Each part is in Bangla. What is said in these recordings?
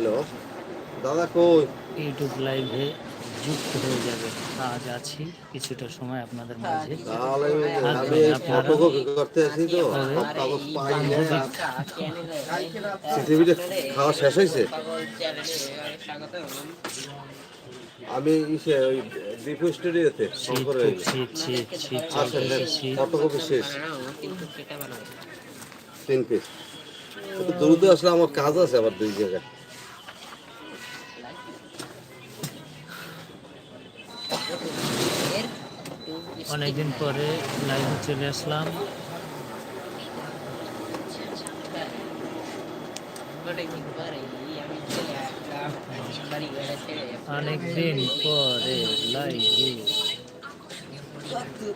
হ্যালো। দাদা কই? ইউটিউব লাইভে যুক্ত হয়ে যাবে। আজ আছি কিছুটা সময় আপনাদের মাঝে। করতে তো সিসিটিভিটা খাওয়া শেষ হয়েছে? আমি ইসে ওই দীপু স্টুডিওতে ফোন করে ফটোকপি শেষ। তিন পিস দ্রুত আসলে আমার কাজ আছে আবার দুই জায়গায়। অনেকদিন পরে লাইভে চলে আসলাম। অনেকদিন পরে লাইভে তবে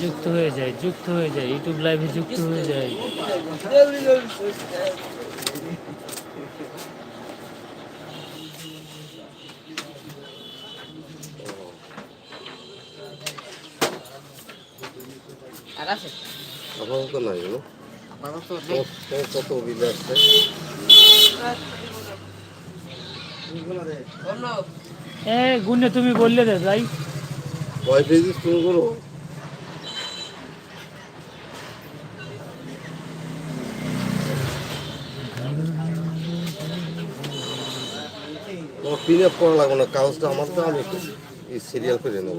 যুক্ত হয়ে যায় যুক্ত হয়ে যায় ইউটিউব লাইভে যুক্ত হয়ে যায়। আপাতত নাই তোমার কত অভিযোগ আসছে এ গুনে তুমি বললে দে ভাই কয় পেজিস তুমি করো পিন আপ করা না, কাগজটা আমার তো, আমি এই সিরিয়াল করে নেব।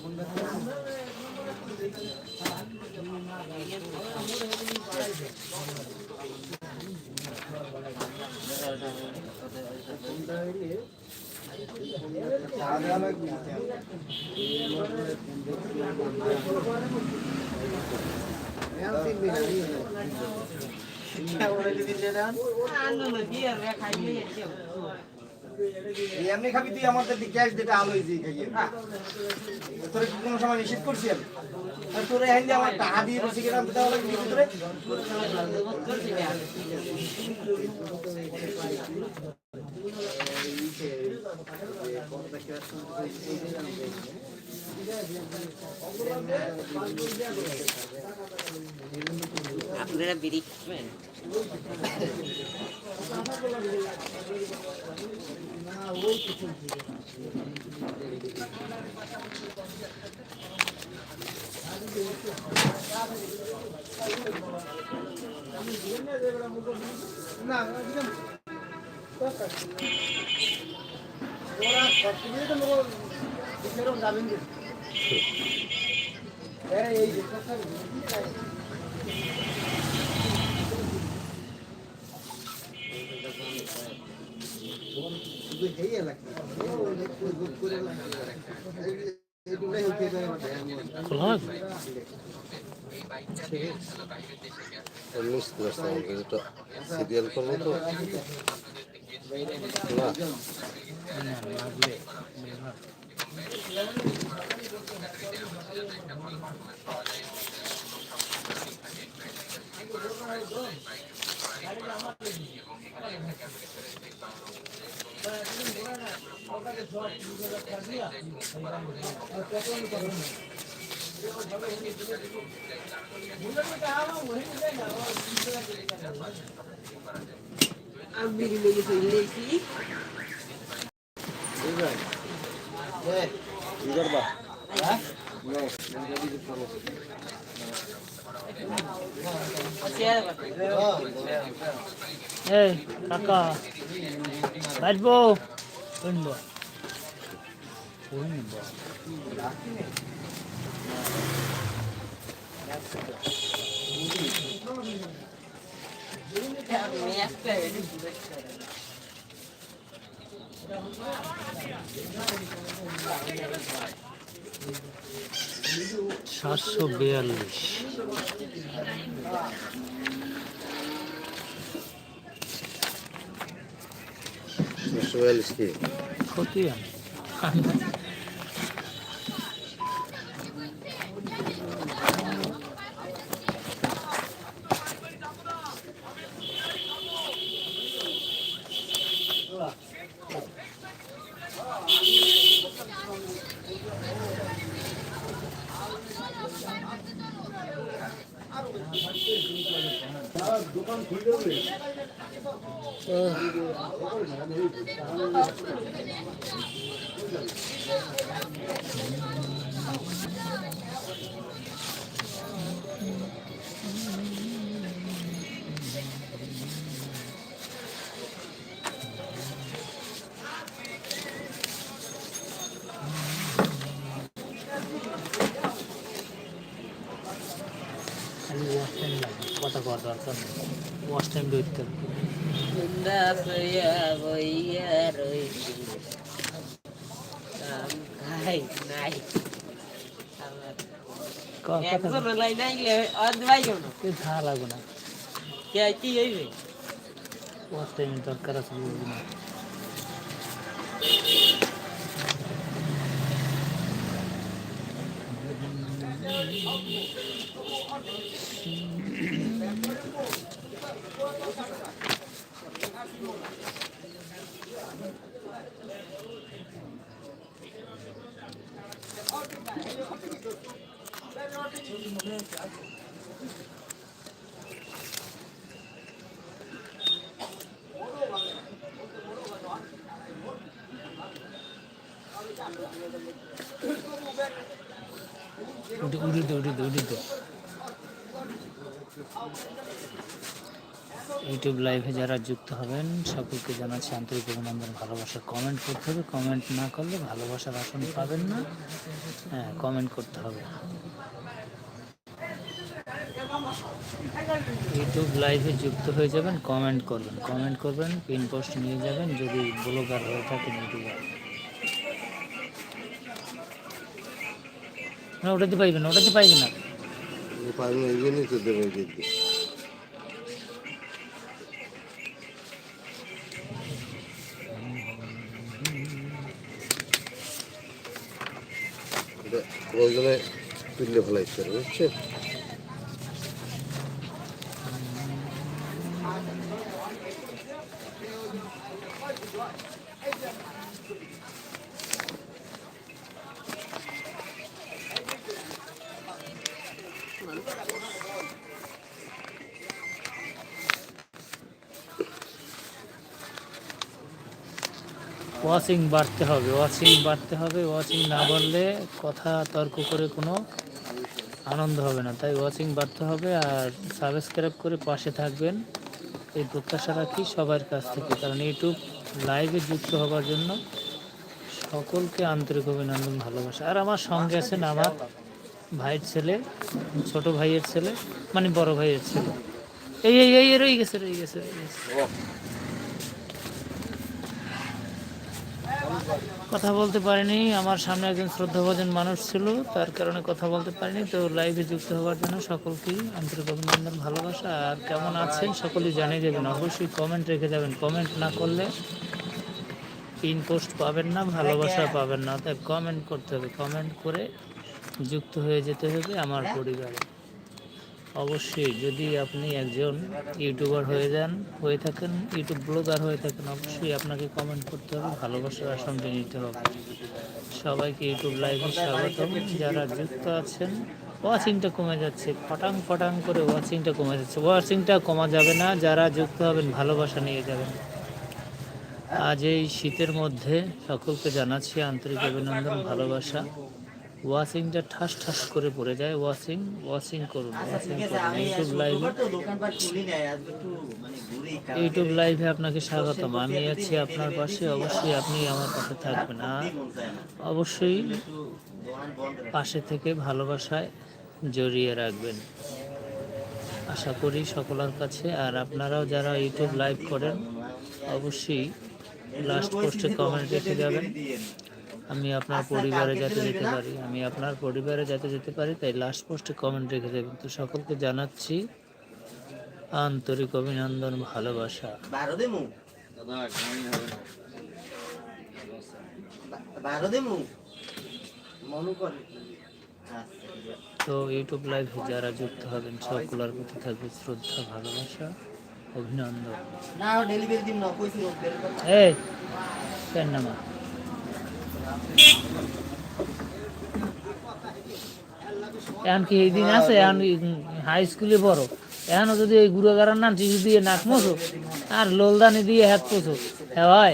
কাগজটা আমাকে দাও ক্যালকুলেটর দেখ ক্যালকুলেটর এমনি খাবি তুই আমাদের গ্যাস যেটা আলো হয়েছে খাইয়ে। তোর কি কোনো সময় নিষেধ করছি আমি? তোরে হ্যান্ড দিয়ে আমার টাকা দিয়ে বসে গেলাম দেওয়া লাগবে ভিতরে আপনারা বিড়ি না দিলাম ওরা সব কিছু তো লোক যাবেন খোলা হবে মিষ্টি আসতে আমাকে এটা সিরিয়াল করব তো না না, লাগলে ব্যবহার। আমি লেগে চলেছি এই কাকা বাজবো। শুনব শুনব সাতশো বিয়াল্লিশ। Σου έλυσχει. Φωτία. 있습니다. ওয়াশ টাইম ধরতে হবে বৃন্দা কথা একজন লাই নাই ইউটিউব লাইভে যারা যুক্ত হবেন, সকলকে জানাচ্ছি আন্তরিক অভিনন্দন, ভালোবাসা। কমেন্ট করতে হবে কমেন্ট না করলে ভালোবাসার আসন পাবেন না। হ্যাঁ কমেন্ট করতে হবে। ইউটিউব লাইভে যুক্ত হয়ে যাবেন কমেন্ট করবেন। কমেন্ট করবেন পিন পোস্ট নিয়ে যাবেন, যদি ব্লগার হয়ে থাকেন ইউটিউবার না, ওটাতে পাইবেন ওটাতে পাইবেন না। পারব এই জন্যই তো দেবো কিন্তু এটা প্রয়োজনে তুললে পারবে বুঝছেন? ওয়াচিং বাড়তে হবে ওয়াচিং বাড়তে হবে ওয়াচিং না বাড়লে কথা তর্ক করে কোনো আনন্দ হবে না। তাই ওয়াচিং বাড়তে হবে আর সাবস্ক্রাইব করে পাশে থাকবেন। এই প্রত্যাশা রাখি সবার কাছ থেকে, কারণ ইউটিউব লাইভে যুক্ত হবার জন্য সকলকে আন্তরিক অভিনন্দন, ভালোবাসা। আর আমার সঙ্গে আছেন আমার ভাইয়ের ছেলে, ছোট ভাইয়ের ছেলে মানে বড় ভাইয়ের ছেলে। এই এই এই, রয়ে গেছে রয়ে গেছে রয়ে গেছে। কথা বলতে পারিনি। আমার সামনে একজন শ্রদ্ধাভাজন মানুষ ছিল তার কারণে কথা বলতে পারিনি। তো লাইভে যুক্ত হওয়ার জন্য সকলকেই আন্তরিক অভিনন্দন ভালোবাসা। আর কেমন আছেন সকলেই জানিয়ে দেবেন। অবশ্যই কমেন্ট রেখে যাবেন। কমেন্ট না করলে পিন পোস্ট পাবেন না ভালোবাসা পাবেন না। তাই কমেন্ট করতে হবে। কমেন্ট করে যুক্ত হয়ে যেতে হবে আমার পরিবারে। অবশ্যই যদি আপনি একজন ইউটিউবার হয়ে যান, হয়ে থাকেন, ইউটিউব ব্লগার হয়ে থাকেন, অবশ্যই আপনাকে কমেন্ট করতে হবে, ভালোবাসার সঙ্গে নিতে হবে। সবাইকে ইউটিউব লাইভে স্বাগতম। যারা যুক্ত আছেন ওয়াচিংটা কমে যাচ্ছে, ফটাং ফটাং করে ওয়াচিংটা কমে যাচ্ছে। ওয়াচিংটা কমা যাবে না, যারা যুক্ত হবেন, ভালোবাসা নিয়ে যাবেন। আজ এই শীতের মধ্যে সকলকে জানাচ্ছি আন্তরিক অভিনন্দন, ভালোবাসা। ওয়াচিংটা ঠাস ঠাস করে পড়ে যায়। ওয়াচিং ওয়াচিং করুন ওয়াচিং করুন। ইউটিউব লাইভে ইউটিউব লাইভে আপনাকে স্বাগতম। আমি আছি আপনার পাশে। অবশ্যই আপনি আমার পাশে থাকবেন। আর অবশ্যই পাশে থেকে ভালোবাসায় জড়িয়ে রাখবেন। আশা করি সকলের কাছে আর আপনারাও যারা ইউটিউব লাইভ করেন অবশ্যই লাস্ট পোস্টে কমেন্ট রেখে যাবেন। আমি আপনার পরিবারে যাতে যেতে পারি আমি আপনার পরিবারে যাতে যেতে পারি তাই লাস্ট পোস্টে কমেন্ট রেখে দেবেন। তো সকলকে জানাচ্ছি আন্তরিক অভিনন্দন ভালোবাসা। মনু করে। তো ইউটিউব লাইভে যারা যুক্ত হবেন সকলের প্রতি থাকবে শ্রদ্ধা ভালোবাসা অভিনন্দন। না ডেলিভারি দিম না কইছি রোগ এই কেন নামা। এখন কি এই দিন আছে? এখন হাই স্কুলে পড়ো? এখনও যদি এই গুড়াগাড়ার নাম টিসু দিয়ে নাক মোছো আর লোলদানি দিয়ে হাত পোছো হ্যাঁ ভাই।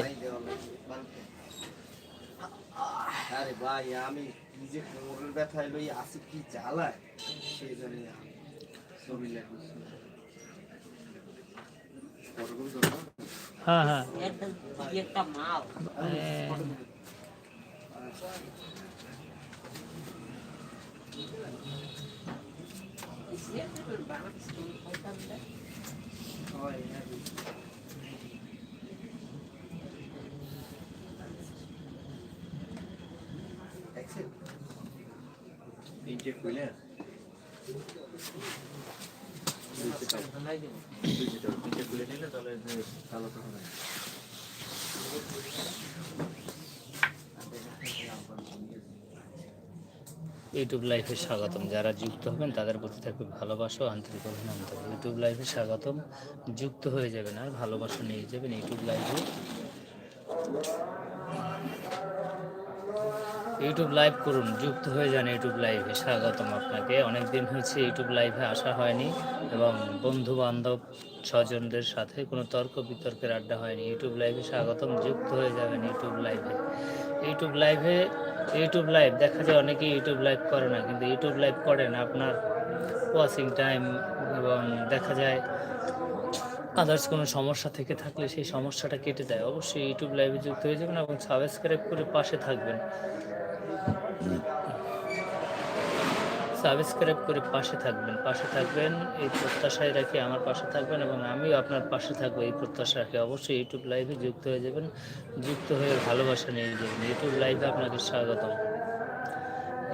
হ্যাঁ ভাই আমি নিজে কোমরের ব্যথায় লই আসি কি জ্বালায় সেই জন্য ছবি লাগছে হ্যাঁ হ্যাঁ একটা একটা মাল এ, দেখছেন ইউটিউব লাইভে স্বাগতম। যারা যুক্ত হবেন, তাদের প্রতি থাকবে ভালোবাসা আন্তরিক অভিনন্দন। ইউটিউব লাইভে স্বাগতম। যুক্ত হয়ে যাবেন আর ভালোবাসা নিয়ে যাবেন ইউটিউব লাইভে ইউটিউব লাইভ করুন, যুক্ত হয়ে যান ইউটিউব লাইভে স্বাগতম আপনাকে। অনেক দিন হয়েছে ইউটিউব লাইভে আসা হয়নি এবং বন্ধু বান্ধব স্বজনদের সাথে কোনো তর্ক বিতর্কের আড্ডা হয়নি। ইউটিউব লাইভে স্বাগতম। যুক্ত হয়ে যাবেন ইউটিউব লাইভে ইউটিউব লাইভে ইউটিউব লাইভ দেখা যায় অনেকেই ইউটিউব লাইভ করে না, কিন্তু ইউটিউব লাইভ করেন আপনার ওয়াচিং টাইম এবং দেখা যায় আদার্স কোনো সমস্যা থেকে থাকলে সেই সমস্যাটা কেটে দেয়। অবশ্যই ইউটিউব লাইভে যুক্ত হয়ে যাবেন এবং সাবস্ক্রাইব করে পাশে থাকবেন। সাবস্ক্রাইব করে পাশে থাকবেন পাশে থাকবেন, এই প্রত্যাশায় রাখি আমার পাশে থাকবেন এবং আমিও আপনার পাশে থাকব এই প্রত্যাশা রাখি। অবশ্যই ইউটিউব লাইভে যুক্ত হয়ে যাবেন, যুক্ত হয়ে ভালোবাসা নিয়ে যাবেন। ইউটিউব লাইভে আপনাকে স্বাগতম।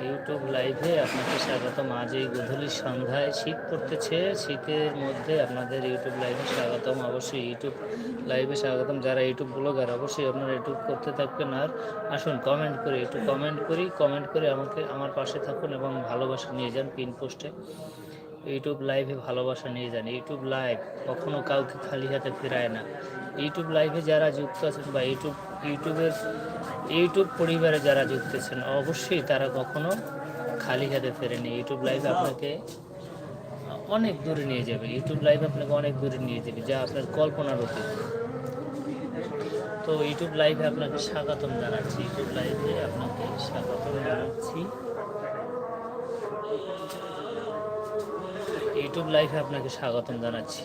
ইউটিউব লাইভে আপনাকে স্বাগতম। আজ এই গধূলির সন্ধ্যায় শীত পড়তেছে। শীতের মধ্যে আপনাদের ইউটিউব লাইভে স্বাগতম। অবশ্যই ইউটিউব লাইভে স্বাগতম। যারা ইউটিউব ব্লগার অবশ্যই আপনারা ইউটিউব করতে থাকবেন। আর আসুন কমেন্ট করে, একটু কমেন্ট করি। কমেন্ট করে আমাকে, আমার পাশে থাকুন এবং ভালোবাসা নিয়ে যান পিন পোস্টে ইউটিউব লাইভে ভালোবাসা নিয়ে যান। ইউটিউব লাইভ কখনো কাউকে খালি হাতে ফেরায় না। ইউটিউব লাইভে যারা যুক্ত আছেন বা ইউটিউব ইউটিউবের, ইউটিউব পরিবারে যারা যুক্ত আছেন, অবশ্যই তারা কখনো খালি হাতে ফেরেনি ইউটিউব লাইভে আপনাকে অনেক দূরে নিয়ে যাবে। ইউটিউব লাইভ আপনাকে অনেক দূরে নিয়ে যাবে, যা আপনার কল্পনার অতীত। তো ইউটিউব লাইভে আপনাকে স্বাগতম জানাচ্ছি। ইউটিউব লাইভে আপনাকে স্বাগতম জানাচ্ছি। ইউটিউব লাইভে আপনাকে স্বাগতম জানাচ্ছি।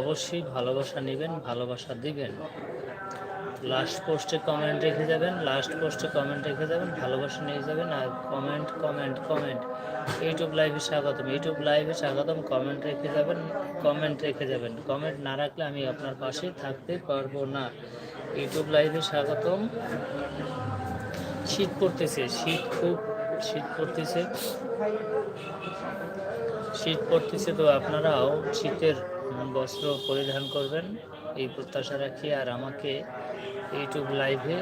অবশ্যই ভালোবাসা নেবেন, ভালোবাসা দিবেন। লাস্ট পোস্টে কমেন্ট রেখে যাবেন লাস্ট পোস্টে কমেন্ট রেখে যাবেন, ভালোবাসা নিয়ে যাবেন, আর কমেন্ট কমেন্ট কমেন্ট ইউটিউব লাইভে স্বাগতম ইউটিউব লাইভে স্বাগতম কমেন্ট রেখে যাবেন কমেন্ট রেখে যাবেন। কমেন্ট না রাখলে আমি আপনার পাশে থাকতে পারব না। ইউটিউব লাইভে স্বাগতম। শীত পড়তেছে, শীত খুব, শীত পড়তেছে। শীত পড়তেছে তো আপনারাও শীতের বস্ত্র পরিধান করবেন, এই প্রত্যাশা রাখি। আর আমাকে ইউটিউব লাইভে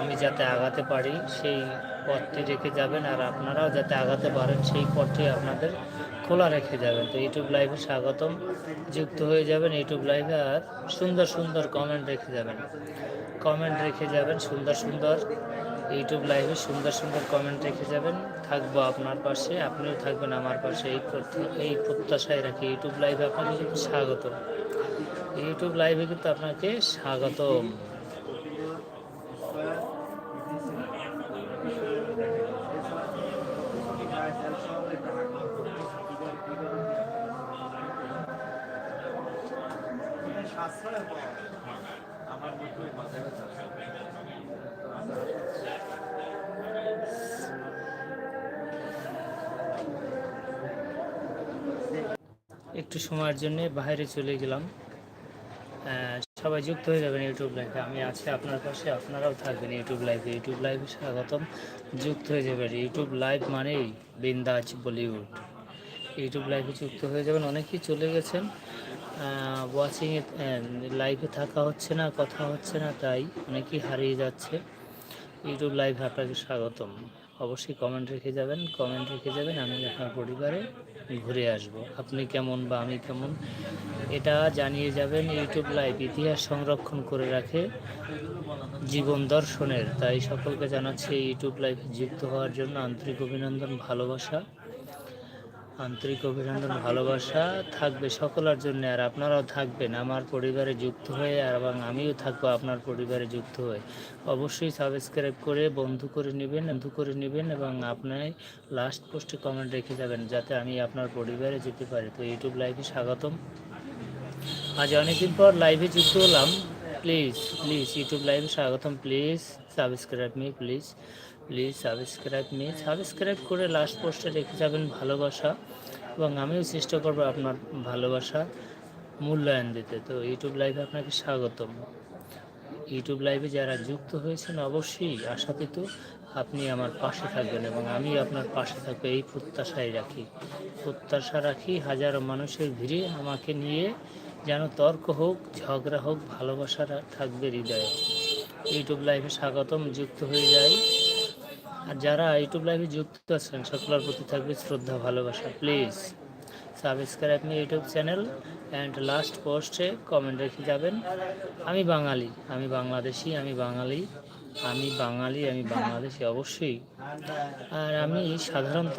আমি যাতে আগাতে পারি, সেই পথটি রেখে যাবেন। আর আপনারাও যাতে আগাতে পারেন, সেই পথটি আপনাদের খোলা রেখে যাবেন। তো ইউটিউব লাইভে স্বাগতম। যুক্ত হয়ে যাবেন ইউটিউব লাইভে আর সুন্দর সুন্দর কমেন্ট রেখে যাবেন। কমেন্ট রেখে যাবেন, সুন্দর সুন্দর ইউটিউব লাইভে সুন্দর সুন্দর কমেন্ট রেখে যাবেন। থাকব আপনার পাশে, আপনিও থাকবেন আমার পাশে। এই এই প্রত্যাশায় রাখি। ইউটিউব লাইভে আপনাকে কিন্তু স্বাগত ইউটিউব লাইভে কিন্তু আপনাকে স্বাগত একটু সময়ের জন্য বাইরে চলে গেলাম। সবাই যুক্ত হয়ে যাবেন ইউটিউব লাইভে আমি আছি আপনার পাশে, আপনারাও থাকবেন ইউটিউব লাইভে ইউটিউব লাইভে স্বাগতম। যুক্ত হয়ে যাবেন। ইউটিউব লাইভ মানেই বিন্দাজ বলিউড। ইউটিউব লাইভে যুক্ত হয়ে যাবেন। অনেকেই চলে গেছেন। ওয়াচিংয়ে লাইভে থাকা হচ্ছে না, কথা হচ্ছে না, তাই অনেকেই হারিয়ে যাচ্ছে। ইউটিউব লাইভে আপনাকে স্বাগতম। অবশ্যই কমেন্ট রেখে যাবেন কমেন্ট রেখে যাবেন, আমি আপনার পরিবারে ঘুরে আসব। আপনি কেমন বা আমি কেমন, এটা জানিয়ে যাবেন। ইউটিউব লাইভ ইতিহাস সংরক্ষণ করে রাখে জীবন দর্শনের। তাই সকলকে জানাচ্ছি ইউটিউব লাইভে যুক্ত হওয়ার জন্য আন্তরিক অভিনন্দন, ভালোবাসা। আন্তরিক অভিনন্দন, ভালোবাসা থাকবে সকলের জন্য, আর আপনারাও থাকবেন। আমার পরিবারে যুক্ত হয়ে, আর এবং আমিও থাকব আপনার পরিবারে যুক্ত হয়ে। অবশ্যই সাবস্ক্রাইব করে বন্ধু করে নেবেন, বন্ধু করে নেবেন এবং আপনার লাস্ট পোস্টে কমেন্ট রেখে যাবেন, যাতে আমি আপনার পরিবারে যেতে পারি। তো ইউটিউব লাইভে স্বাগতম। আজ অনেকদিন পর লাইভে যুক্ত হলাম। প্লিজ প্লিজ ইউটিউব লাইভে স্বাগতম। Please subscribe me please please subscribe me subscribe করে লাস্ট পোস্টে রেখে যাবেন ভালোবাসা এবং আমিও চেষ্টা করব আপনার ভালোবাসা মূল্যায়ন দিতে। তো ইউটিউব লাইভে আপনাকে স্বাগতম। ইউটিউব লাইভে যারা যুক্ত হয়েছেন অবশ্যই আশাতীত আপনি আমার পাশে থাকবেন এবং আমি আপনার পাশে থাকব, এই প্রত্যাশাই রাখি। প্রত্যাশা রাখি হাজারো মানুষের ভিড়ে আমাকে নিয়ে যেন তর্ক হোক, ঝগড়া হোক, ভালোবাসা থাকবে হৃদয়ে। ইউটিউব লাইভে স্বাগতম, যুক্ত হয়ে যায় আর যারা ইউটিউব লাইভে যুক্ত আছেন, সকলের প্রতি থাকবে শ্রদ্ধা, ভালোবাসা। Please subscribe me YouTube channel and last পোস্টে কমেন্ট রেখে যাবেন। আমি বাঙালি, আমি বাংলাদেশি, আমি বাঙালি আমি বাঙালি, আমি বাংলাদেশি, অবশ্যই। আর আমি সাধারণত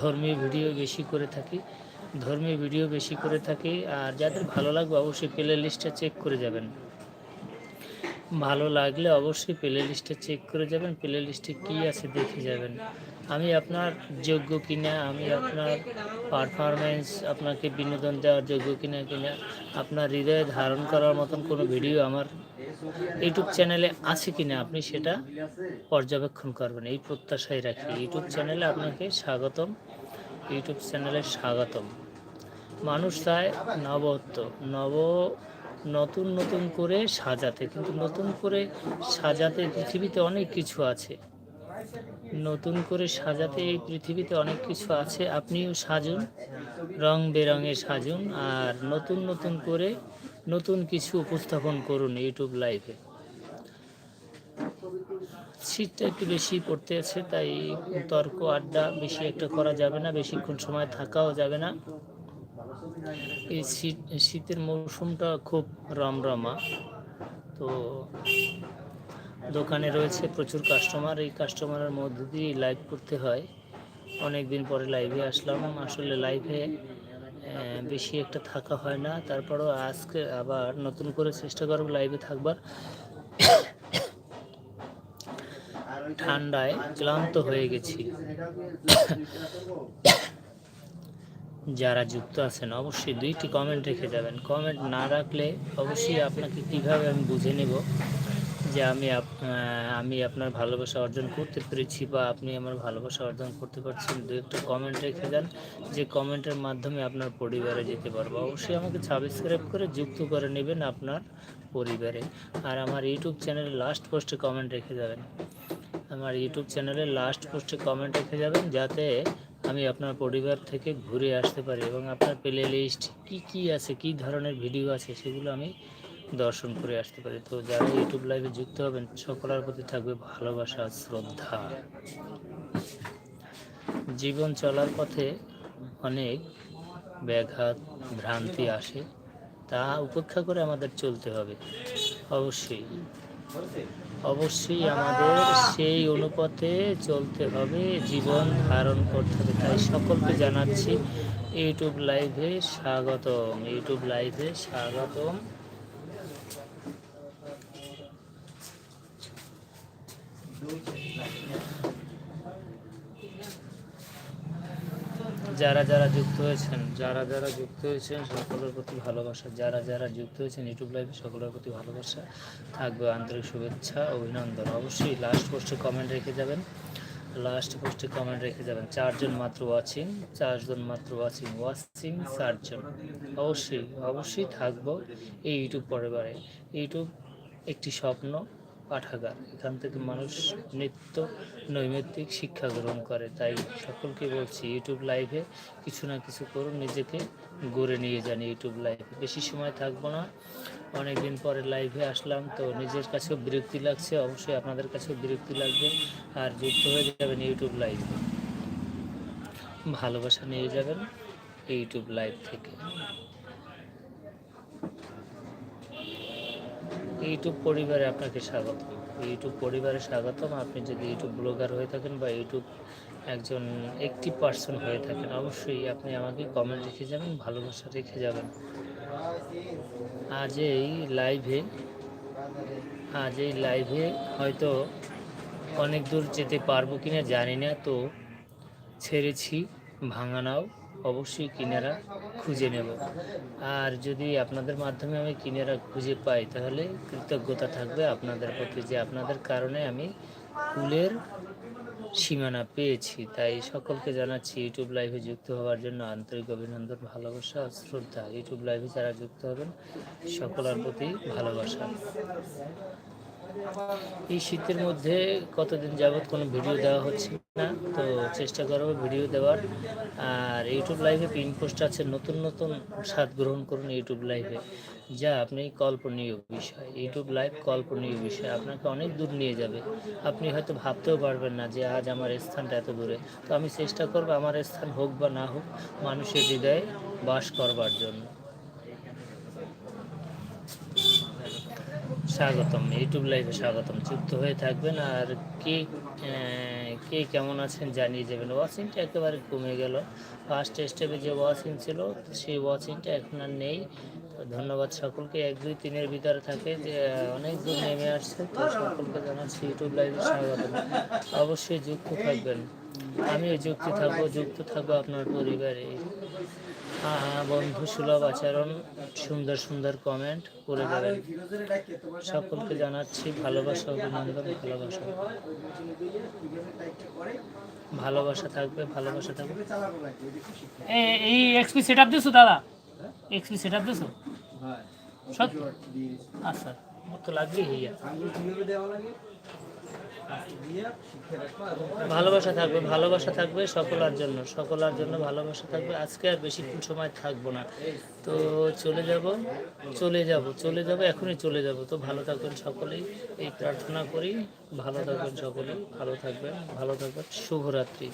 ধর্মীয় ভিডিও বেশি করে থাকি, ধর্মীয় ভিডিও বেশি করে থাকি, আর যাদের ভালো লাগবে অবশ্যই প্লে লিস্টটা চেক করে যাবেন। ভালো লাগলে অবশ্যই প্লে লিস্টে চেক করে যাবেন। প্লে লিস্টে কী আছে দেখে যাবেন। আমি আপনার যোগ্য কিনা, আমি আপনার পারফরমেন্স আপনাকে বিনোদন দেওয়ার যোগ্য কিনা কিনা, আপনার হৃদয়ে ধারণ করার মতন কোনো ভিডিও আমার ইউটিউব চ্যানেলে আছে কিনা, আপনি সেটা পর্যবেক্ষণ করবেন। এই প্রত্যাশাই রাখি। ইউটিউব চ্যানেলে আপনাকে স্বাগতম। ইউটিউব চ্যানেলে স্বাগতম। মানুষ চায় নবত্ব। নব নতুন নতুন করে সাজাতে, কিন্তু নতুন করে সাজাতে পৃথিবীতে অনেক কিছু আছে। নতুন করে সাজাতে এই পৃথিবীতে অনেক কিছু আছে, আপনিও সাজুন, রং বেরঙে সাজুন, আর নতুন নতুন করে নতুন কিছু উপস্থাপন করুন ইউটিউব লাইভে। শীতটা একটু বেশি পড়তে আছে, তাই তর্ক, আড্ডা বেশি একটা করা যাবে না, বেশিক্ষণ সময় থাকাও যাবে না। এই শীত, শীতের মৌসুমটা খুব রমরমা। তো দোকানে রয়েছে প্রচুর কাস্টমার এই কাস্টমারের মধ্য দিয়ে লাইভ করতে হয়। অনেক দিন পরে লাইভে আসলাম। আসলে লাইভে বেশি একটা থাকা হয় না। তারপরও আজকে আবার নতুন করে চেষ্টা করব লাইভে থাকবার। ঠান্ডায় ক্লান্ত হয়ে গেছি। যারা যুক্ত আছেন, অবশ্যই দুইটি কমেন্ট রেখে যাবেন। কমেন্ট না রাখলে অবশ্যই আপনাকে কীভাবে আমি বুঝে নেব যে আমি আমি আপনার ভালোবাসা অর্জন করতে পেরেছি বা আপনি আমার ভালোবাসা অর্জন করতে পারছেন, দু একটা কমেন্ট রেখে দেন যে কমেন্টের মাধ্যমে আপনার পরিবারে যেতে পারব। অবশ্যই আমাকে সাবস্ক্রাইব করে যুক্ত করে নেবেন আপনার পরিবারে। আর আমার ইউটিউব চ্যানেলে লাস্ট পোস্টে কমেন্ট রেখে যাবেন। আমার ইউটিউব চ্যানেলে লাস্ট পোস্টে কমেন্ট রেখে যাবেন, যাতে আমি আপনার পরিবার থেকে ঘুরে আসতে পারি এবং আপনার প্লে লিস্ট কী কী আছে, কী ধরনের ভিডিও আছে সেগুলো আমি দর্শন করে আসতে পারি। তো যারা ইউটিউব লাইভে যুক্ত হবেন, সকলের প্রতি থাকবে ভালোবাসা, শ্রদ্ধা। জীবন চলার পথে অনেক ব্যাঘাত, ভ্রান্তি আসে, তা উপেক্ষা করে আমাদের চলতে হবে। অবশ্যই। অবশ্যই আমাদের সেই অনুপাতে চলতে হবে, জীবন ধারণ করতে হবে। তাই সকলকে জানাচ্ছি, ইউটিউব লাইভে স্বাগতম, ইউটিউব লাইভে স্বাগতম। যারা যারা যুক্ত হয়েছেন, যারা যারা যুক্ত হয়েছেন, সকলের প্রতি ভালোবাসা। যারা যারা যুক্ত হয়েছেন ইউটিউব লাইভে সকলের প্রতি ভালোবাসা। থাকবে আন্তরিক শুভেচ্ছা অভিনন্দন। অবশ্যই লাস্ট পোস্টে কমেন্ট রেখে যাবেন। লাস্ট পোস্টে কমেন্ট রেখে যাবেন। চারজন মাত্র ওয়াচিং চারজন মাত্র ওয়াচিং ওয়াচিং চারজন। অবশ্যই অবশ্যই থাকব এই ইউটিউব পরিবারে ইউটিউব একটি স্বপ্ন। পাঠাগার এখান থেকে মানুষ নিত্য নৈমিত্তিক শিক্ষা গ্রহণ করে। তাই সকলকে বলছি ইউটিউব লাইভে কিছু না কিছু করুন, নিজেকে গড়ে নিয়ে যান ইউটিউব লাইভে বেশি সময় থাকব না। অনেক দিন পরে লাইভে আসলাম, তো নিজের কাছেও বিরক্তি লাগছে। অবশ্যই আপনাদের কাছেও বিরক্তি লাগবে। আর যুক্ত হয়ে যাবেন ইউটিউব লাইভে ভালোবাসা নিয়ে যাবেন ইউটিউব লাইভ থেকে। ইউটিউব পরিবারে আপনাকে স্বাগত ইউটিউব পরিবারে স্বাগতম। আপনি যদি ইউটিউব ব্লগার হয়ে থাকেন বা ইউটিউব একজন একটি পার্সন হয়ে থাকেন, অবশ্যই আপনি আমাকে কমেন্ট রেখে যাবেন, ভালোবাসা রেখে যাবেন। আজ এই লাইভে আজ এই লাইভে হয়তো অনেক দূর যেতে পারব কিনা জানি না, তো ছেড়েছি ভাঙানাও অবশ্যই কিনারা খুঁজে নেব। আর যদি আপনাদের মাধ্যমে আমি কিনারা খুঁজে পাই, তাহলে কৃতজ্ঞতা থাকবে আপনাদের প্রতি যে আপনাদের কারণে আমি কুলের সীমানা পেয়েছি। তাই সকলকে জানাচ্ছি, ইউটিউব লাইভে যুক্ত হওয়ার জন্য আন্তরিক অভিনন্দন, ভালোবাসা শ্রদ্ধা। ইউটিউব লাইভে যারা যুক্ত হবেন, সকলের প্রতি ভালোবাসা। এই শীতের মধ্যে কতদিন যাবৎ কোনো ভিডিও দেওয়া হচ্ছে? না? তো চেষ্টা করব ভিডিও দেওয়ার। আর ইউটিউব লাইভে পিন পোস্ট আছে, নতুন নতুন স্বাদ গ্রহণ করুন ইউটিউব লাইভে। যা আপনি কল্পনীয় বিষয়, ইউটিউব লাইভ কল্পনীয় বিষয়, আপনাকে অনেক দূর নিয়ে যাবে। আপনি হয়তো ভাবতেও পারবেন না যে আজ আমার স্থানটা এত দূরে। তো আমি চেষ্টা করব আমার স্থান হোক বা না হোক, মানুষের হৃদয়ে বাস করবার জন্য। স্বাগতম ইউটিউব লাইভে স্বাগতম। যুক্ত হয়ে থাকবেন আর কে কে কেমন আছেন জানিয়ে যাবেন ওয়াচিংটা একেবারে কমে গেল। ফার্স্ট স্টেপে যে ওয়াচিং ছিল, সেই ওয়াচিংটা এখন আর নেই। ধন্যবাদ সকলকে। এক, দুই, তিনের ভিতরে থাকে যে অনেক দূর নেমে আসছে। তো সকলকে জানাচ্ছি ইউটিউব লাইভে স্বাগতম। অবশ্যই যুক্ত থাকবেন। আমিও যুক্ত থাকব যুক্ত থাকব আপনার পরিবারে। বন্ধু সুলভ আচরণ সুন্দর সুন্দর কমেন্ট করে যাবেন তোমার সকলকে জানাচ্ছি ভালোবাসা অভিনন্দন ভালোবাসা। ভালোবাসা থাকবে ভালোবাসা থাকবে। এই এক্সপি সেট আপ দিছো দাদা? এক্সপি সেট আপ দিছো? হয় সত্যি? আচ্ছা মোর তো লাগবেই হইয়া ভালোবাসা থাকবে ভালোবাসা থাকবে সকলার জন্য সকলার জন্য ভালোবাসা থাকবে। আজকে আর বেশিক্ষণ সময় থাকব না। তো চলে যাব চলে যাব চলে যাব, এখনই চলে যাব। তো ভালো থাকবেন সকলেই, এই প্রার্থনা করি। ভালো থাকবেন সকলেই, ভালো থাকবেন ভালো থাকবেন। শুভরাত্রি।